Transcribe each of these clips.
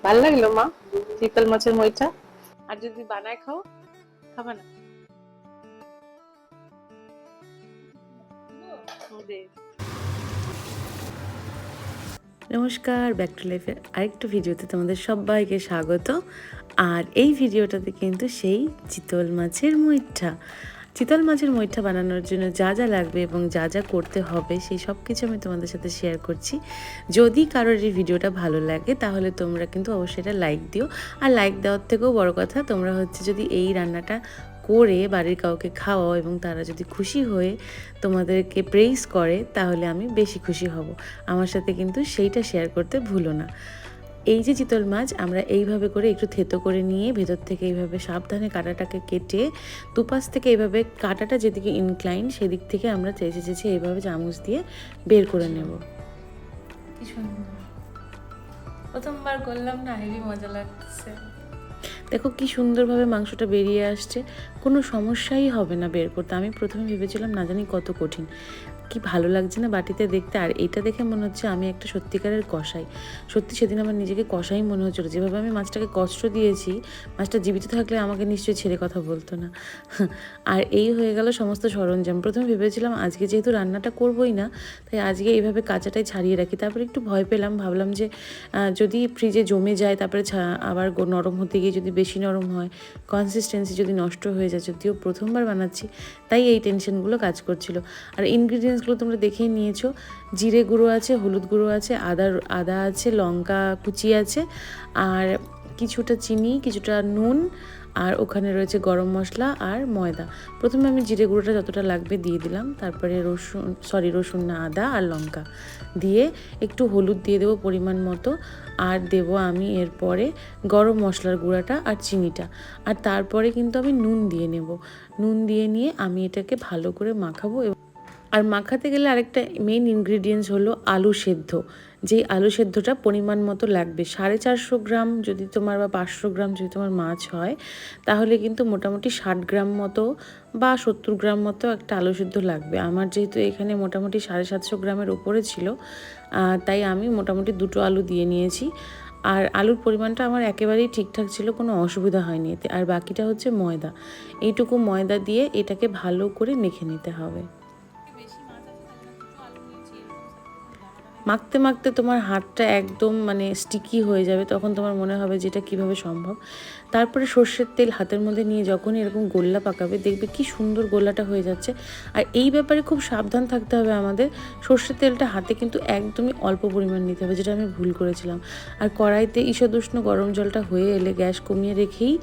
ভালো লাগল, মা? চিতল মাছের মইটা? আর যদি বানায় খাও, খাবা না। নমস্কার, ব্যাক টু লাইফের আরেকটু ভিডিওতে তোমাদের সবাইকে স্বাগত। আর এই ভিডিওটাতে কিন্তু সেই চিতল মাছের মইঠা চিতল মাছের মইঠা বানানোর জন্য যা যা লাগবে এবং যা যা করতে হবে, সেই সব কিছু আমি তোমাদের সাথে শেয়ার করছি। যদি কারোর এই ভিডিওটা ভালো লাগে, তাহলে তোমরা কিন্তু অবশ্যই এটা লাইক দিও। আর লাইক দেওয়ার থেকেও বড় কথা, তোমরা হচ্ছে যদি এই রান্নাটা করে বাড়ির কাউকে খাওয়াও এবং তারা যদি খুশি হয়ে তোমাদেরকে প্রেইজ করে, তাহলে আমি বেশি খুশি হব। আমার সাথে কিন্তু সেইটা শেয়ার করতে ভুলো না। এই যে চিতল মাছ আমরা এইভাবে করে একটু থেতো করে নিয়ে ভেতর থেকে এইভাবে সাবধানে কাঁটাটাকে কেটে দুপাশ থেকে এইভাবে কাঁটাটা যেদিকে ইনক্লাইন সেদিক থেকে আমরা চেঁচে চেঁচে এইভাবে চামচ দিয়ে বের করে নেব। কি সুন্দর। প্রথমবার করলাম না হেভি মজা লাগছে দেখো কি সুন্দরভাবে মাংসটা বেরিয়ে আসছে কোনো সমস্যাই হবে না বের করতে। আমি প্রথমে ভেবেছিলাম না জানি কত কঠিন। কি ভালো লাগছে না বাটিতে দেখতে? আর এটা দেখে মনে হচ্ছে আমি একটা সত্যিকারের কষাই সত্যি সেদিন আমার নিজেকে কষাই মনে হচ্ছিল। যেভাবে আমি মাছটাকে কষ্ট দিয়েছি, মাছটা জীবিত থাকলে আমাকে নিশ্চয়ই ছেড়ে কথা বলতো না। আর এই হয়ে গেল সমস্ত সরঞ্জাম। প্রথমে ভেবেছিলাম আজকে যেহেতু রান্নাটা করবোই না, তাই আজকে এইভাবে কাঁচাটাই ছাড়িয়ে রাখি। তারপরে একটু ভয় পেলাম, ভাবলাম যে যদি ফ্রিজে জমে যায়, তারপরে আবার নরম হতে গিয়ে যদি বেশি নরম হয় কনসিস্টেন্সি যদি নষ্ট হয়ে যায়, যদিও প্রথমবার বানাচ্ছি, তাই এই টেনশনগুলো কাজ করছিল। আর ইনগ্রিডিয়েন্টসগুলো তোমরা দেখেই নিয়েছো। জিরে গুঁড়ো আছে, হলুদ গুঁড়ো আছে, আদা আদা আছে, লঙ্কা কুচি আছে, আর কিছুটা চিনি, কিছুটা নুন, আর ওখানে রয়েছে গরম মশলা আর ময়দা। প্রথমে আমি জিরে গুঁড়োটা যতটা লাগবে দিয়ে দিলাম, তারপরে রসুন সরি রসুন না, আদা আর লঙ্কা দিয়ে একটু হলুদ দিয়ে দেবো পরিমাণ মতো, আর দেব আমি এরপরে গরম মশলার গুঁড়াটা আর চিনিটা। আর তারপরে কিন্তু আমি নুন দিয়ে নেব। নুন দিয়ে নিয়ে আমি এটাকে ভালো করে মাখাবো এবং আর মাখাতে গেলে আরেকটা মেইন ইনগ্রিডিয়েন্টস হলো আলু সেদ্ধ। যেই আলু সেদ্ধটা পরিমাণ মতো লাগবে। সাড়ে চারশো গ্রাম যদি তোমার বা পাঁচশো গ্রাম যদি তোমার মাছ হয়, তাহলে কিন্তু মোটামুটি ষাট গ্রাম মতো বা সত্তর গ্রাম মতো একটা আলু সেদ্ধ লাগবে। আমার যেহেতু এখানে মোটামুটি সাড়ে সাতশো গ্রামের ওপরে ছিল তাই আমি মোটামুটি দুটো আলু দিয়ে নিয়েছি। আর আলুর পরিমাণটা আমার একেবারেই ঠিকঠাক ছিল, কোনো অসুবিধা হয়নি এতে। আর বাকিটা হচ্ছে ময়দা। এইটুকু ময়দা দিয়ে এটাকে ভালো করে মেখে নিতে হবে। মাখতে মাখতে তোমার হাতটা একদম মানে স্টিকি হয়ে যাবে, তখন তোমার মনে হবে যে এটা কীভাবে সম্ভব। তারপরে সর্ষের তেল হাতের মধ্যে নিয়ে যখন এরকম গোল্লা পাকাবে, দেখবে কি সুন্দর গোল্লাটা হয়ে যাচ্ছে। আর এই ব্যাপারে খুব সাবধান থাকতে হবে আমাদের, সর্ষের তেলটা হাতে কিন্তু একদমই অল্প পরিমাণ নিতে হবে, যেটা আমি ভুল করেছিলাম। আর কড়াইতে ঈষদুষ্ণ গরম জলটা হয়ে এলে গ্যাস কমিয়ে রেখেই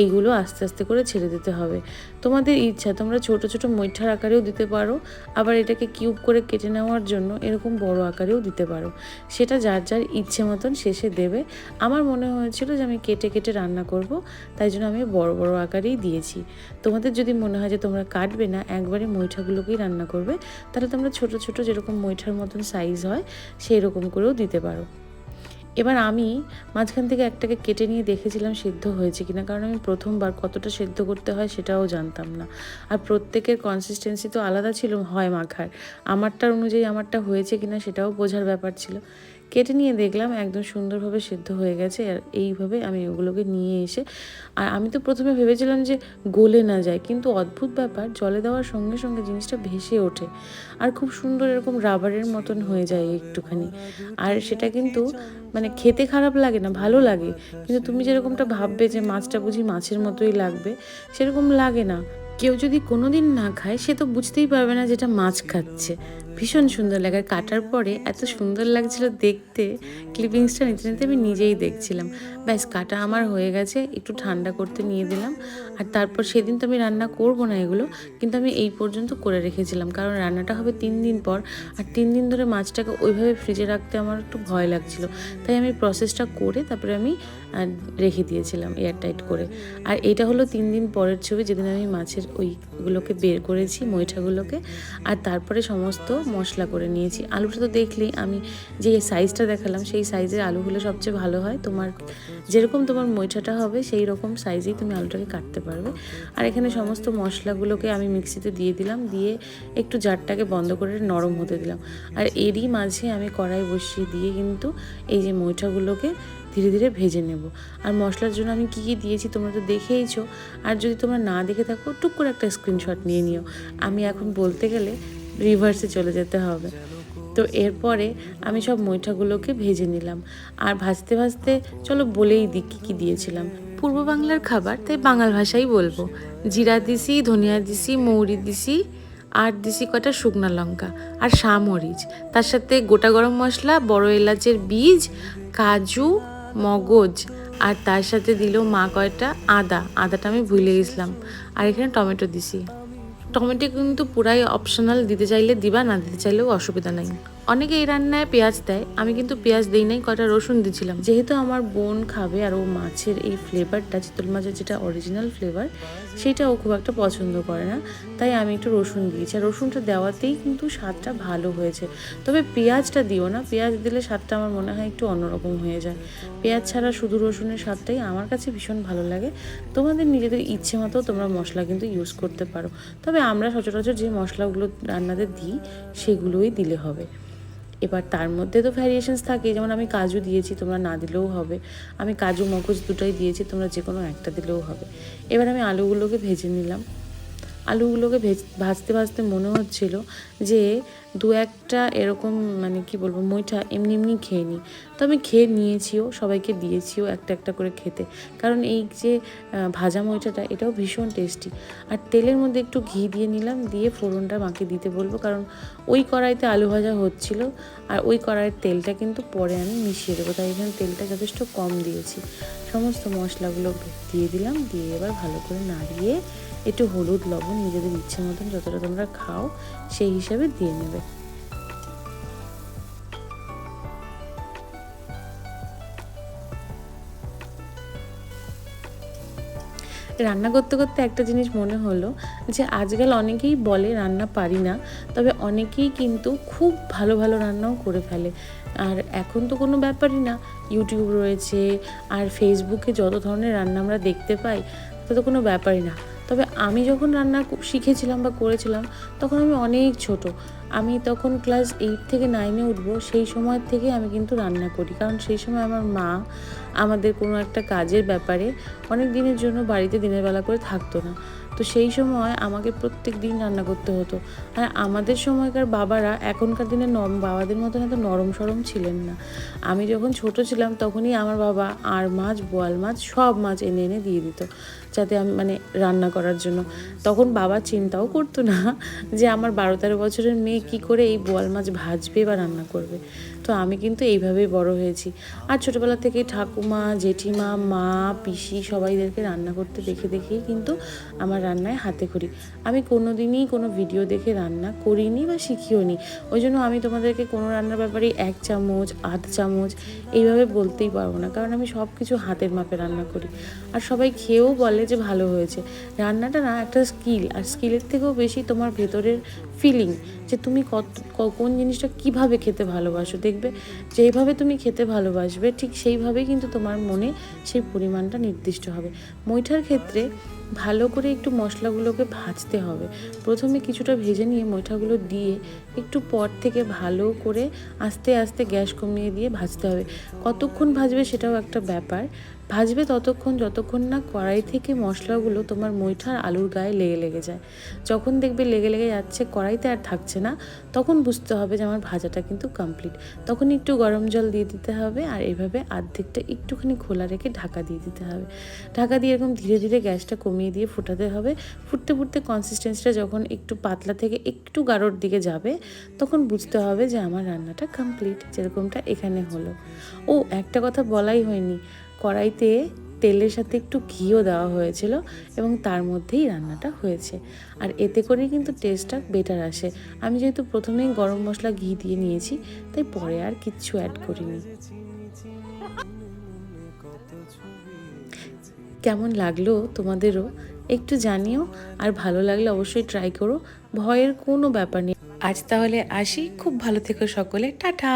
এইগুলো আস্তে আস্তে করে ছেড়ে দিতে হবে। তোমাদের ইচ্ছা, তোমরা ছোট ছোট মৈঠার আকারেও দিতে পারো, আবার এটাকে কিউব করে কেটে নেওয়ার জন্য এরকম বড় আকারেও দিতে পারো। সেটা যার যার ইচ্ছে মতন শেষে দেবে। আমার মনে হয়েছিল যে আমি কেটে কেটে রান্না করব, তাই জন্য আমি বড় বড় আকারেই দিয়েছি। তোমাদের যদি মনে হয় যে তোমরা কাটবে না, একবারে মৈঠাগুলোকেই রান্না করবে, তাহলে তোমরা ছোট ছোট যেরকম মৈঠার মতন সাইজ হয় সেই রকম করেও দিতে পারো। এবার আমি মাঝখান থেকে একটাকে কেটে নিয়ে দেখেছিলাম সিদ্ধ হয়েছে কিনা, কারণ আমি প্রথমবার কতটা সেদ্ধ করতে হয় সেটাও জানতাম না। আর প্রত্যেকের কনসিস্টেন্সি তো আলাদা ছিল, হয় মাখার। আমারটার অনুযায়ী আমারটা হয়েছে কিনা সেটাও বোঝার ব্যাপার ছিল। কেটে নিয়ে দেখলাম একদম সুন্দরভাবে সেদ্ধ হয়ে গেছে আর এইভাবে আমি ওগুলোকে নিয়ে এসে, আর আমি তো প্রথমে ভেবেছিলাম যে গলে না যায়, কিন্তু অদ্ভুত ব্যাপার জলে দেওয়ার সঙ্গে সঙ্গে জিনিসটা ভেসে ওঠে আর খুব সুন্দর এরকম রাবারের মতন হয়ে যায় একটুখানি। আর সেটা কিন্তু মানে খেতে খারাপ লাগে না, ভালো লাগে, কিন্তু তুমি যেরকমটা ভাববে যে মাছটা বুঝি মাছের মতোই লাগবে, সেরকম লাগে না। কেউ যদি কোনো দিন না খায়, সে তো বুঝতেই পারবে না যেটা মাছ খাচ্ছে। ভীষণ সুন্দর লাগে। আর কাটার পরে এত সুন্দর লাগছিল দেখতে। ক্লিপিংসটা নিতে নিতে আমি নিজেই দেখছিলাম। ব্যাস, কাটা আমার হয়ে গেছে, একটু ঠান্ডা করতে নিয়ে দিলাম। আর তারপর সেদিন তো আমি রান্না করব না এগুলো, কিন্তু আমি এই পর্যন্ত করে রেখেছিলাম। কারণ রান্নাটা হবে তিন দিন পর, আর তিন দিন ধরে মাছটাকে ওইভাবে ফ্রিজে রাখতে আমার একটু ভয় লাগছিল। তাই আমি প্রসেসটা করে তারপরে আমি রেখে দিয়েছিলাম এয়ারটাইট করে। আর এটা হলো তিন দিন পরের ছবি, যেদিন আমি মাছের ওইগুলোকে বের করেছি, মৈঠাগুলোকে। আর তারপরে সমস্ত মশলা করে নিয়েছি। আলুটা তো দেখলেই আমি যে সাইজটা দেখালাম, সেই সাইজের আলু হলে সবচেয়ে ভালো হয়। তোমার যেরকম তোমার মৈঠাটা হবে, সেই রকম সাইজেই তুমি আলুটাকে কাটতে পারবে। আর এখানে সমস্ত মশলাগুলোকে আমি মিক্সিতে দিয়ে দিলাম, দিয়ে একটু জারটাকে বন্ধ করে নরম হতে দিলাম। আর এরই মাঝে আমি কড়াই বসিয়ে দিয়ে কিন্তু এই যে মৈঠাগুলোকে ধীরে ধীরে ভেজে নেব। আর মশলার জন্য আমি কী কী দিয়েছি তোমরা তো দেখেইছো। আর যদি তোমরা না দেখে থাকো, টুক করে একটা স্ক্রিনশট নিয়ে নিও। আমি এখন বলতে গেলে রিভার্সে চলে যেতে হবে। তো এরপরে আমি সব মৈঠাগুলোকে ভেজে নিলাম। আর ভাজতে ভাজতে চলো বলেই দিই কী কী দিয়েছিলাম। পূর্ব বাংলার খাবার তাই বাঙাল ভাষাই বলব। জিরা দিছি, ধনিয়া দিছি, মৌরি দিছি, আর দিছি কটা শুকনো লঙ্কা আর মরিচ তার সাথে গোটা গরম মশলা, বড় এলাচের বীজ, কাজু, মগজ, আর তার সাথে দিল মা কয়টা? আদা। আদাটা আমি ভুলে গেছিলাম। আর এখানে টমেটো দিছি। টমেটো কিন্তু পুরাই অপশনাল দিতে চাইলে দিবা না দিতে চাইলেও অসুবিধা নাই। অনেকে এই রান্নায় পেঁয়াজ দেয়, আমি কিন্তু পেঁয়াজ দিই নাই, কটা রসুন দিছিলাম। যেহেতু আমার বোন খাবে আর ও মাছের এই ফ্লেভারটা চিতল মাছের যেটা অরিজিনাল ফ্লেভার সেটা ও খুব একটা পছন্দ করে না। তাই আমি একটু রসুন দিয়েছি। আর রসুনটা দেওয়াতেই কিন্তু স্বাদটা ভালো হয়েছে। তবে পেঁয়াজটা দিও না, পেঁয়াজ দিলে স্বাদটা আমার মনে হয় একটু অন্যরকম হয়ে যায়। পেঁয়াজ ছাড়া শুধু রসুনের স্বাদটাই আমার কাছে ভীষণ ভালো লাগে। তোমাদের নিজেদের ইচ্ছে মতো তোমরা মশলা কিন্তু ইউজ করতে পারো। তবে আমরা সচরাচর যে মশলাগুলো রান্নাতে দিই, সেগুলোই দিলে হবে। এবার তার মধ্যে তো ভ্যারিয়েশনস থাকে, যেমন আমি কাজু দিয়েছি, তোমরা না দিলেও হবে। আমি কাজু মগজ দুটোই দিয়েছি, তোমরা যে কোনো একটা দিলেও হবে। এবার আমি আলুগুলোকে ভেজে নিলাম। আলুগুলোকে ভেজ, ভাজতে ভাজতে মনে হচ্ছিল যে দু একটা এরকম মানে কি বলব মুইঠা এমনি এমনি খেয়ে নিই তো আমি খেয়ে নিয়েছিও, সবাইকে দিয়েছিও একটা একটা করে খেতে। কারণ এই যে ভাজা মুইঠাটা এটাও ভীষণ টেস্টি। আর তেলের মধ্যে একটু ঘি দিয়ে নিলাম, দিয়ে ফোড়নটা মাকে দিতে বলব। কারণ ওই কড়াইতে আলু ভাজা হচ্ছিল, আর ওই কড়াইয়ের তেলটা কিন্তু পরে আমি মিশিয়ে দেবো। তাই এখানে তেলটা যথেষ্ট কম দিয়েছি। সমস্ত মশলাগুলো দিয়ে দিলাম, দিয়ে এবার ভালো করে নাড়িয়ে একটু হলুদ লবণ নিজেদের ইচ্ছে মতন যতটা তোমরা খাও, সেই হিসাবে দিয়ে নেবে। রান্না করতে করতে একটা জিনিস মনে হলো যে, আজকাল অনেকেই বলে রান্না পারি না, তবে অনেকেই কিন্তু খুব ভালো ভালো রান্নাও করে ফেলে। আর এখন তো কোনো ব্যাপারই না, ইউটিউব রয়েছে, আর ফেসবুকে যত ধরনের রান্না আমরা দেখতে পাই তা তো কোনো ব্যাপারই না। তবে আমি যখন রান্না শিখেছিলাম বা করেছিলাম তখন আমি অনেক ছোট। আমি তখন ক্লাস এইট থেকে নাইনে উঠবো, সেই সময় থেকে আমি কিন্তু রান্না করি। কারণ সেই সময় আমার মা আমাদের কোনো একটা কাজের ব্যাপারে অনেক দিনের জন্য বাড়িতে দিনের বেলা করে থাকতো না। তো সেই সময় আমাকে প্রত্যেক দিন রান্না করতে হতো। আর আমাদের সময়কার বাবারা এখনকার দিনে নরম, বাবাদের মতন এত নরম সরম ছিলেন না। আমি যখন ছোট ছিলাম তখনই আমার বাবা আর মাছ, বোয়াল মাছ সব মাছ এনে এনে দিয়ে দিত, যাতে আমি মানে রান্না করার জন্য। তখন বাবা চিন্তাও করতো না যে আমার বারো তেরো বছরের মেয়ে কি করে এই বোয়াল মাছ ভাজবে বা রান্না করবে? তো আমি কিন্তু এইভাবেই বড় হয়েছি। আর ছোটোবেলা থেকে ঠাকুমা, জেঠিমা, মা, পিসি সবাইদেরকে রান্না করতে দেখে দেখেই কিন্তু আমার রান্নায় হাতে করি আমি কোনো দিনই কোনো ভিডিও দেখে রান্না করিনি বা শিখিও নি ওই জন্য আমি তোমাদেরকে কোনো রান্নার ব্যাপারে এক চামচ, আধ চামচ এইভাবে বলতেই পারব না। কারণ আমি সব কিছু হাতের মাপে রান্না করি। আর সবাই খেয়েও বলে যে ভালো হয়েছে। রান্নাটা না একটা স্কিল। আর স্কিলের থেকেও বেশি তোমার ভেতরের ফিলিং যে তুমি কত কোন জিনিসটা কীভাবে খেতে ভালোবাসো। দেখবে, যেইভাবে তুমি খেতে ভালোবাসবে, ঠিক সেইভাবেই কিন্তু তোমার মনে সেই পরিমাণটা নির্দিষ্ট হবে। মৈঠার ক্ষেত্রে ভালো করে একটু মশলাগুলোকে ভাজতে হবে। প্রথমে কিছুটা ভেজে নিয়ে মৈঠাগুলো দিয়ে একটু পর থেকে ভালো করে আস্তে আস্তে গ্যাস কমিয়ে দিয়ে ভাজতে হবে। কতক্ষণ ভাজবে সেটাও একটা ব্যাপার। ভাজবে ততক্ষণ যতক্ষণ না কড়াই থেকে মশলাগুলো তোমার মৈঠার আলুর গায়ে লেগে লেগে যায়। যখন দেখবে লেগে লেগে যাচ্ছে, কড়াইতে আর থাকছে না, তখন বুঝতে হবে যে আমার ভাজাটা কিন্তু কমপ্লিট তখন একটু গরম জল দিয়ে দিতে হবে আর এভাবে আর্ধেকটা একটুখানি খোলা রেখে ঢাকা দিয়ে দিতে হবে। ঢাকা দিয়ে এরকম ধীরে ধীরে গ্যাসটা কমিয়ে দিয়ে ফোটাতে হবে। ফুটতে ফুটতে কনসিস্টেন্সিটা যখন একটু পাতলা থেকে একটু গাঢ়র দিকে যাবে, তখন বুঝতে হবে যে আমার রান্নাটা কমপ্লিট যেরকমটা এখানে হলো। ও, একটা কথা বলাই হয়নি। কড়াইতে তেলের সাথে একটু ঘিও দেওয়া হয়েছিল এবং তার মধ্যেই রান্নাটা হয়েছে। আর এতে করেই কিন্তু টেস্টটা বেটার আসে। আমি যেহেতু প্রথমেই গরম মশলা ঘি দিয়ে নিয়েছি, তাই পরে আর কিচ্ছু অ্যাড করিনি। কেমন লাগল তোমাদেরও? একটু জানিও, আর ভালো লাগলে অবশ্যই ট্রাই করো। ভয়ের কোনো ব্যাপার নেই। আজ তাহলে আসি। খুব ভালো থেকো সকলে। টাটা!